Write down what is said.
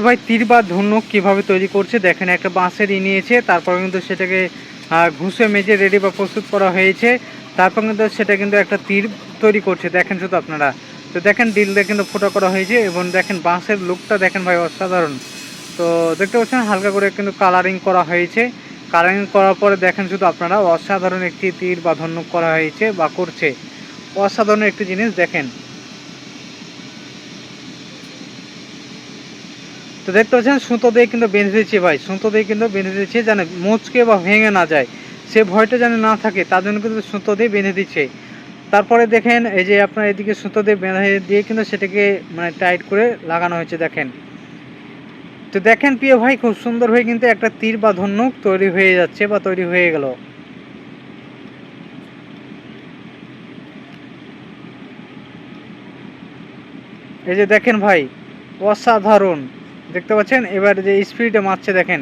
ভাই তীর বা ধনুক কীভাবে তৈরি করছে, দেখেন, একটা বাঁশের ই নিয়েছে, তারপর কিন্তু সেটাকে ঘুষে মেজে রেডি বা প্রস্তুত করা হয়েছে, তারপর কিন্তু সেটা কিন্তু একটা তীর তৈরি করছে। দেখেন শুধু আপনারা। তো দেখেন ডিল দিয়ে কিন্তু ফোটা করা হয়েছে এবং দেখেন, বাঁশের লুকটা দেখেন ভাই অসাধারণ। তো দেখতে পাচ্ছেন, হালকা করে কিন্তু কালারিং করা হয়েছে। কালারিং করার পরে দেখেন শুধু আপনারা, অসাধারণ একটি তীর বা ধনুক করা হয়েছে বা করছে। অসাধারণ একটি জিনিস, দেখেন। তো দেখতে পাচ্ছেন, সুতো দিয়ে কিন্তু বেঁধে দিচ্ছে ভাই, সুতো দিয়ে কিন্তু বেঁধে দিচ্ছে যেন মুচকে বা ভেঙে না যায়। সে ভয়টা যেন না থাকে, তার জন্য কিন্তু সুতো দিয়ে বেঁধে দিচ্ছে তারপরে দেখেন, এই যে আপনার এদিকে সুতো দিয়ে বেঁধে দিয়ে কিন্তু সেটাকে মানে টাইট করে লাগানো হয়েছে, দেখেন। তো দেখেন প্রিয় ভাই, খুব সুন্দর হয়ে কিন্তু একটা তীর বা ধনুক তৈরি হয়ে যাচ্ছে বা তৈরি হয়ে গেল। এই যে দেখেন ভাই, অসাধারণ। দেখতে পাচ্ছেন? এবার যে স্পিডে মারছে দেখেন।